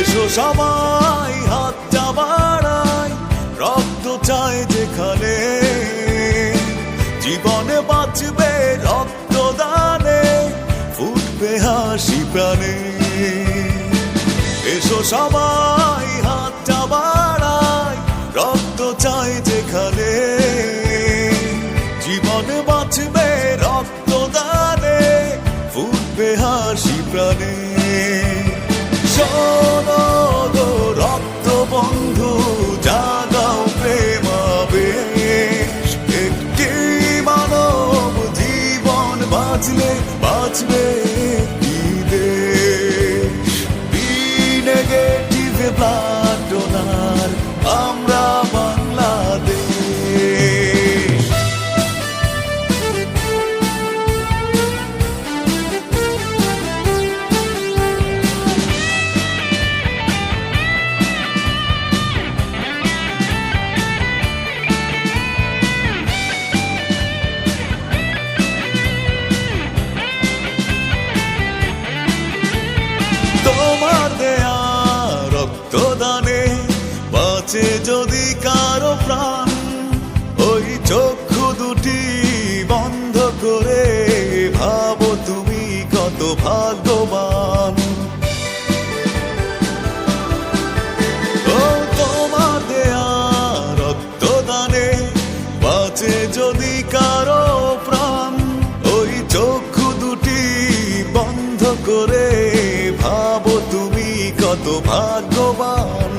এসো সবাই, হাতটা বাড়াই, রক্ত চায় যেখানে। জীবনে বাঁচবে রক্তদানে, ফুটবে হাসি প্রাণে। এসো সবাই, হাতটা বাড়াই, রক্ত চায় যেখানে। জীবনে বাঁচবে রক্তদানে, ফুটবে হাসি প্রাণে। বাঁচলে বাঁচবে কি দেশ বি নেগেটিভ কারও প্রাণ ওই চক্ষু দুটি বন্ধ করে ভাবো তুমি কত ভাগ্যবান।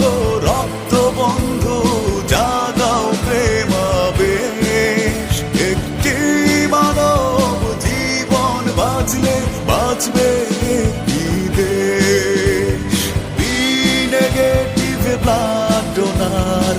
গো রক্ত বন্ধু, জাগাও প্রেমাবেশ। একটি মানব জীবন বাঁচলে বাঁচবে কি দেশ। B negative blood donor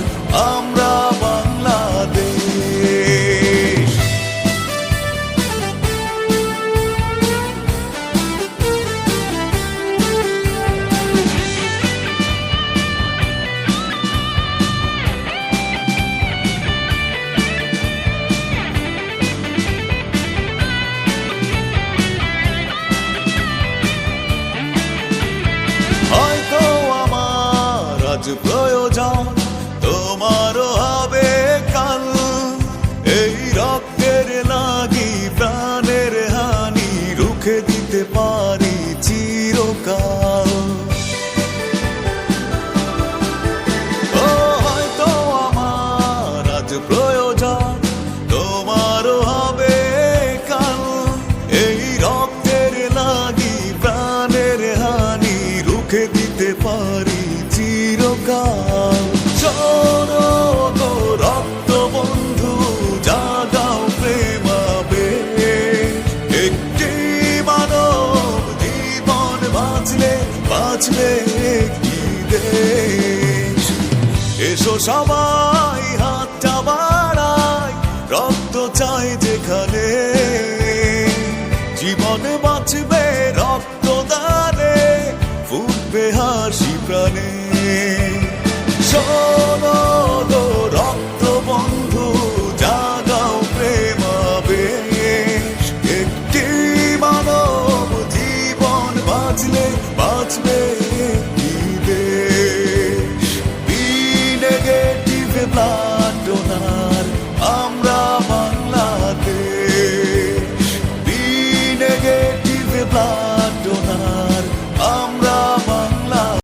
to blow রক্ত বন্ধু একটি মানব জীবন এসো সবাই, হাতটা বাড়াই, রক্ত চাই যেখানে। জীবনে বাঁচবে রক্তদানে ফুটবে হাসি প্রাণে। শোনো রক্ত বন্ধু জাগাও প্রেমাবেশ। একটি মানব জীবন বাঁচলে বাঁচবে